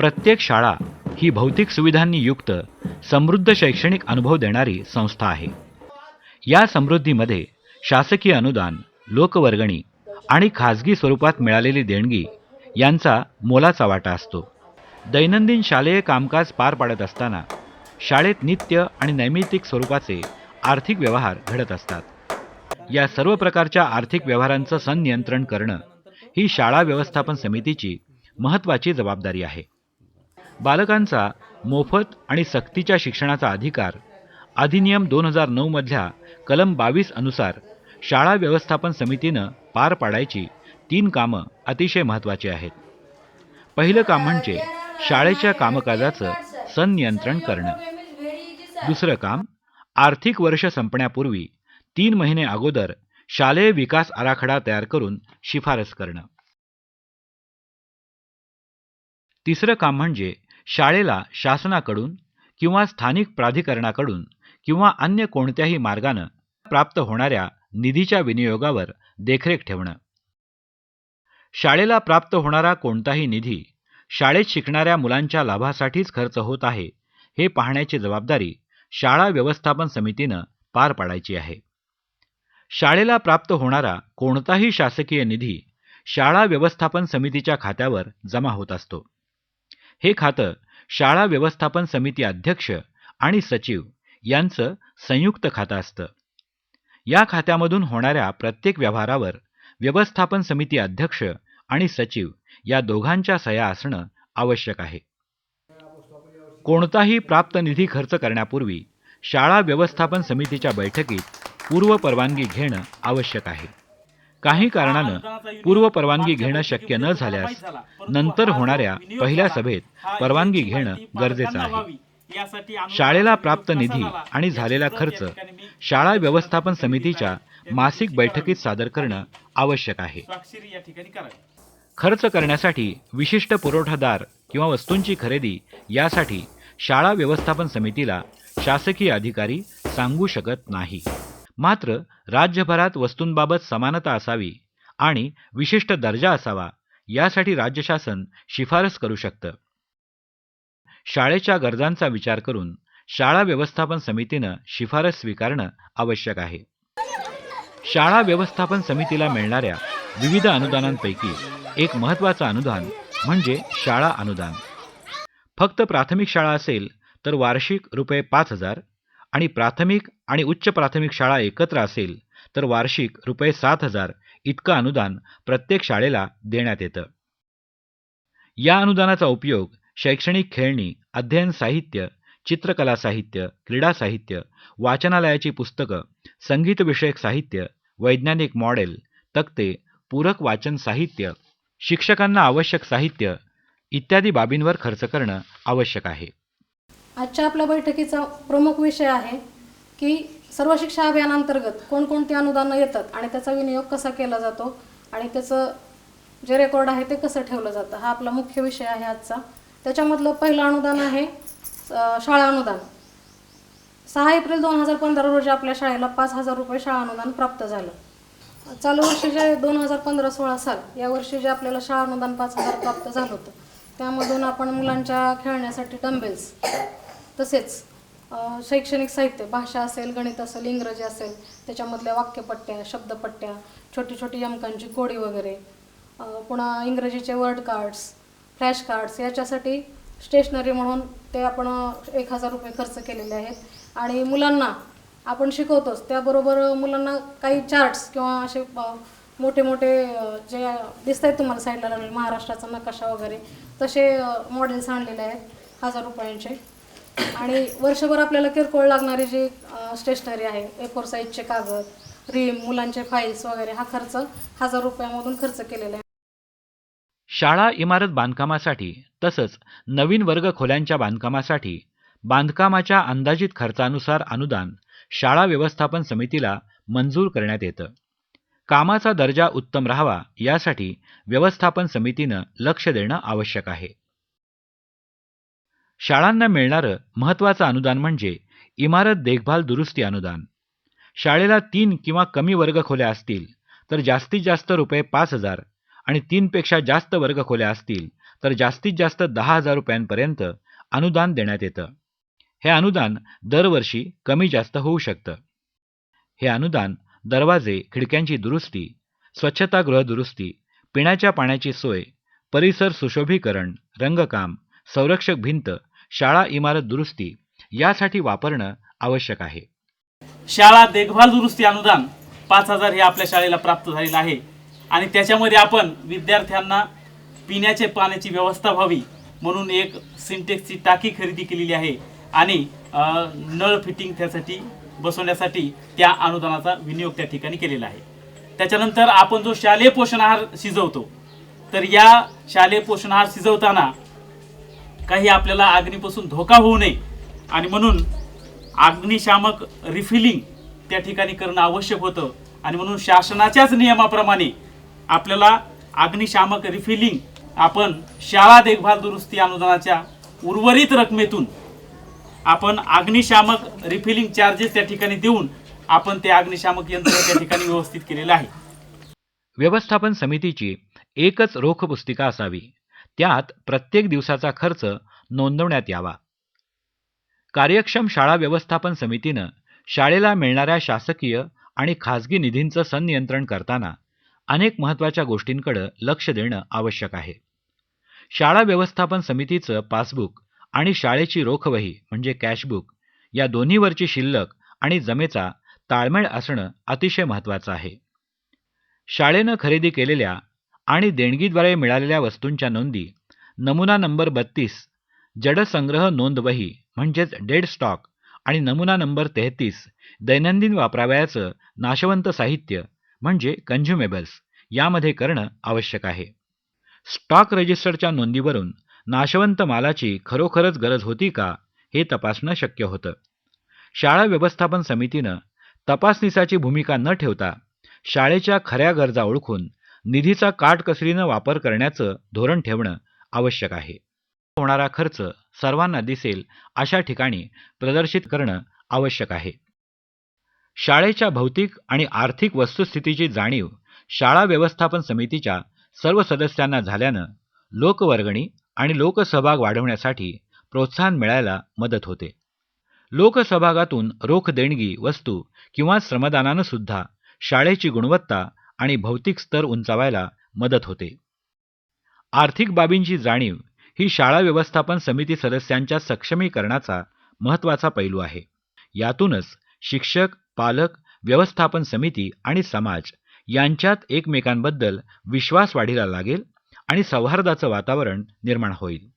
प्रत्येक शाळा ही भौतिक सुविधांनी युक्त समृद्ध शैक्षणिक अनुभव देणारी संस्था आहे. या समृद्धीमध्ये शासकीय अनुदान लोकवर्गणी आणि खाजगी स्वरूपात मिळालेली देणगी यांचा मोलाचा वाटा असतो. दैनंदिन शालेय कामकाज पार पाडत असताना शाळेत नित्य आणि नैमित्तिक स्वरूपाचे आर्थिक व्यवहार घडत असतात. या सर्व प्रकारच्या आर्थिक व्यवहारांचं संनियंत्रण करणं ही शाळा व्यवस्थापन समितीची महत्त्वाची जबाबदारी आहे. बालकांचा मोफत आणि सक्तीच्या शिक्षणाचा अधिकार. अधिनियम दोन हजार नऊमधल्या कलम बावीस अनुसार शाळा व्यवस्थापन समितीनं पार पाडायची तीन कामं अतिशय महत्त्वाची आहेत. पहिलं काम म्हणजे शाळेच्या कामकाजाचं संनियंत्रण करणं. दुसरं काम आर्थिक वर्ष संपण्यापूर्वी तीन महिने अगोदर शालेय विकास आराखडा तयार करून शिफारस करणं. तिसरं काम म्हणजे शाळेला शासनाकडून किंवा स्थानिक प्राधिकरणाकडून किंवा अन्य कोणत्याही मार्गानं प्राप्त होणाऱ्या निधीच्या विनियोगावर देखरेख ठेवणं. शाळेला प्राप्त होणारा कोणताही निधी शाळेत शिकणाऱ्या मुलांच्या लाभासाठीच खर्च होत आहे हे पाहण्याची जबाबदारी शाळा व्यवस्थापन समितीनं पार पाडायची आहे. शाळेला प्राप्त होणारा कोणताही शासकीय निधी शाळा व्यवस्थापन समितीच्या खात्यावर जमा होत असतो. हे खातं शाळा व्यवस्थापन समिती अध्यक्ष आणि सचिव यांचं संयुक्त खातं असतं. या खात्यामधून होणाऱ्या प्रत्येक व्यवहारावर व्यवस्थापन समिती अध्यक्ष आणि सचिव या दोघांच्या सह्या असणं आवश्यक आहे. कोणताही प्राप्त निधी खर्च करण्यापूर्वी शाळा व्यवस्थापन समितीच्या बैठकीत पूर्व परवानगी घेणं आवश्यक आहे. काही कारणानं पूर्व परवानगी घेणं शक्य न झाल्यास नंतर होणाऱ्या पहिल्या सभेत परवानगी घेणं गरजेचं आहे. शाळेला प्राप्त निधी आणि झालेला खर्च शाळा व्यवस्थापन समितीच्या मासिक बैठकीत सादर करणं आवश्यक आहे. खर्च करण्यासाठी विशिष्ट पुरवठादार किंवा वस्तूंची खरेदी यासाठी शाळा व्यवस्थापन समितीला शासकीय अधिकारी सांगू शकत नाही. मात्र राज्यभरात वस्तूंबाबत समानता असावी आणि विशिष्ट दर्जा असावा यासाठी राज्य शासन शिफारस करू शकतं. शाळेच्या गरजांचा विचार करून शाळा व्यवस्थापन समितीनं शिफारस स्वीकारणं आवश्यक आहे. शाळा व्यवस्थापन समितीला मिळणाऱ्या विविध अनुदानांपैकी एक महत्त्वाचं अनुदान म्हणजे शाळा अनुदान. फक्त प्राथमिक शाळा असेल तर वार्षिक रुपये पाच हजार आणि प्राथमिक आणि उच्च प्राथमिक शाळा एकत्र असेल तर वार्षिक रुपये सात हजार इतकं अनुदान प्रत्येक शाळेला देण्यात येतं. या अनुदानाचा उपयोग शैक्षणिक खेळणी अध्ययन साहित्य चित्रकला साहित्य क्रीडा साहित्य वाचनालयाची पुस्तकं संगीतविषयक साहित्य वैज्ञानिक मॉडेल तक्ते पूरक वाचन साहित्य शिक्षकांना आवश्यक साहित्य इत्यादी बाबींवर खर्च करणं आवश्यक आहे. आजच्या आपल्या बैठकीचा प्रमुख विषय आहे की सर्व शिक्षा अभियानांतर्गत कोणकोणती अनुदानं येतात आणि त्याचा विनियोग कसा केला जातो आणि त्याचं जे रेकॉर्ड आहे ते कसं ठेवलं जातं हा आपला मुख्य विषय आहे आजचा. त्याच्यामधलं पहिलं अनुदान आहे शाळा अनुदान. सहा एप्रिल दोन हजार पंधरा रोजी आपल्या शाळेला पाच हजार रुपये शाळा अनुदान प्राप्त झालं. चालू वर्षी जे दोन हजार पंधरा सोळा साल या वर्षी जे आपल्याला शाळा अनुदान पाच हजार प्राप्त झालं होतं त्यामधून आपण मुलांच्या खेळण्यासाठी डंबेल्स तसेच शैक्षणिक साहित्य भाषा असेल गणित असेल इंग्रजी असेल त्याच्यामधल्या वाक्यपट्ट्या शब्दपट्ट्या छोटी छोटी यमकांची कोडी वगैरे पुन्हा इंग्रजीचे वर्ड कार्ड्स फ्लॅश कार्ड्स याच्यासाठी स्टेशनरी म्हणून ते आपण एक हजार रुपये खर्च केलेले आहेत. आणि मुलांना आपण शिकवतोच त्याबरोबर मुलांना काही चार्ट्स किंवा असे मोठे मोठे जे दिसत आहेत तुम्हाला साईडला लागलेले महाराष्ट्राचा नकाशा वगैरे तसे मॉडेल्स आणलेले आहेत हजार रुपयांचे. आणि वर्षभर आपल्याला किरकोळ लागणारी जी स्टेशनरी आहे ए फोर साईजचे कागद रिम मुलांचे फाईल्स वगैरे हा खर्च हजार रुपयामधून खर्च केलेला आहे. शाळा इमारत बांधकामासाठी तसंच नवीन वर्ग खोल्यांच्या बांधकामासाठी बांधकामाच्या अंदाजित खर्चानुसार अनुदान शाळा व्यवस्थापन समितीला मंजूर करण्यात येतं. कामाचा दर्जा उत्तम राहावा यासाठी व्यवस्थापन समितीनं लक्ष देणं आवश्यक आहे. शाळांना मिळणारं महत्त्वाचं अनुदान म्हणजे इमारत देखभाल दुरुस्ती अनुदान. शाळेला तीन किंवा कमी वर्ग खोल्या असतील तर जास्तीत जास्त रुपये पाच हजार आणि तीनपेक्षा जास्त वर्ग खोल्या असतील तर जास्तीत जास्त दहा हजार रुपयांपर्यंत अनुदान देण्यात येतं. हे अनुदान दरवर्षी कमी जास्त होऊ शकतं. हे अनुदान दरवाजे खिडक्यांची दुरुस्ती स्वच्छतागृह दुरुस्ती पिण्याच्या पाण्याची सोय परिसर सुशोभीकरण रंगकाम संरक्षक भिंत शाळा इमारत दुरुस्ती यासाठी वापरणं आवश्यक आहे. शाळा देखभाल दुरुस्ती अनुदान पाच हजार हे आपल्या शाळेला प्राप्त झालेलं आहे. आणि त्याच्यामध्ये आपण विद्यार्थ्यांना पिण्याचे पाण्याची व्यवस्था व्हावी म्हणून एक सिंटेक्सची टाकी खरेदी केलेली आहे. आणि नळ फिटिंग त्यासाठी बसवण्यासाठी त्या अनुदानाचा विनियोग त्या ठिकाणी केलेला आहे. त्याच्यानंतर आपण जो शालेय पोषण आहार शिजवतो तर या शालेय पोषण आहार शिजवताना काही आपल्याला अग्नीपासून धोका होऊ नये. आणि म्हणून अग्निशामक रिफिलिंग त्या ठिकाणी करणं आवश्यक होतं. आणि म्हणून शासनाच्याच नियमाप्रमाणे आपल्याला अग्निशामक रिफिलिंग आपण शाळा देखभाल दुरुस्ती अनुदानाच्या उर्वरित रकमेतून आपण अग्निशामक रिफिलिंग चार्जेस त्या ठिकाणी देऊन आपण ते अग्निशामक यंत्र त्या ठिकाणी व्यवस्थित केलेलं आहे. व्यवस्थापन समितीची एकच रोख पुस्तिका असावी. त्यात प्रत्येक दिवसाचा खर्च नोंदवण्यात यावा. कार्यक्षम शाळा व्यवस्थापन समितीनं शाळेला मिळणाऱ्या शासकीय आणि खाजगी निधींचं संनियंत्रण करताना अनेक महत्त्वाच्या गोष्टींकडे लक्ष देणं आवश्यक आहे. शाळा व्यवस्थापन समितीचं पासबुक आणि शाळेची रोखवही म्हणजे कॅशबुक या दोन्हीवरची शिल्लक आणि जमेचा ताळमेळ असणं अतिशय महत्त्वाचं आहे. शाळेनं खरेदी केलेल्या आणि देणगीद्वारे मिळालेल्या वस्तूंच्या नोंदी. नमुना नंबर बत्तीस जडसंग्रह नोंदवही म्हणजेच डेड स्टॉक आणि नमुना नंबर तेहतीस दैनंदिन वापरावयाचं नाशवंत साहित्य म्हणजे कन्झ्युमेबल्स यामध्ये करणं आवश्यक आहे. स्टॉक रजिस्टरच्या नोंदीवरून नाशवंत मालाची खरोखरच गरज होती का हे तपासणं शक्य होतं. शाळा व्यवस्थापन समितीनं तपासणीसाची भूमिका न ठेवता शाळेच्या खऱ्या गरजा ओळखून निधीचा काटकसरीनं वापर करण्याचं धोरण ठेवणं आवश्यक आहे. होणारा खर्च सर्वांना दिसेल अशा ठिकाणी प्रदर्शित करणं आवश्यक आहे. शाळेच्या भौतिक आणि आर्थिक वस्तुस्थितीची जाणीव शाळा व्यवस्थापन समितीच्या सर्व सदस्यांना झाल्यानं लोकवर्गणी आणि लोकसहभाग वाढवण्यासाठी प्रोत्साहन मिळायला मदत होते. लोकसहभागातून रोख देणगी वस्तू किंवा श्रमदानानं सुद्धा शाळेची गुणवत्ता आणि भौतिक स्तर उंचावायला मदत होते. आर्थिक बाबींची जाणीव ही शाळा व्यवस्थापन समिती सदस्यांच्या सक्षमीकरणाचा महत्त्वाचा पैलू आहे. यातूनच शिक्षक पालक व्यवस्थापन समिती आणि समाज यांच्यात एकमेकांबद्दल विश्वास वाढीला लागेल आणि सौहार्दाचं वातावरण निर्माण होईल.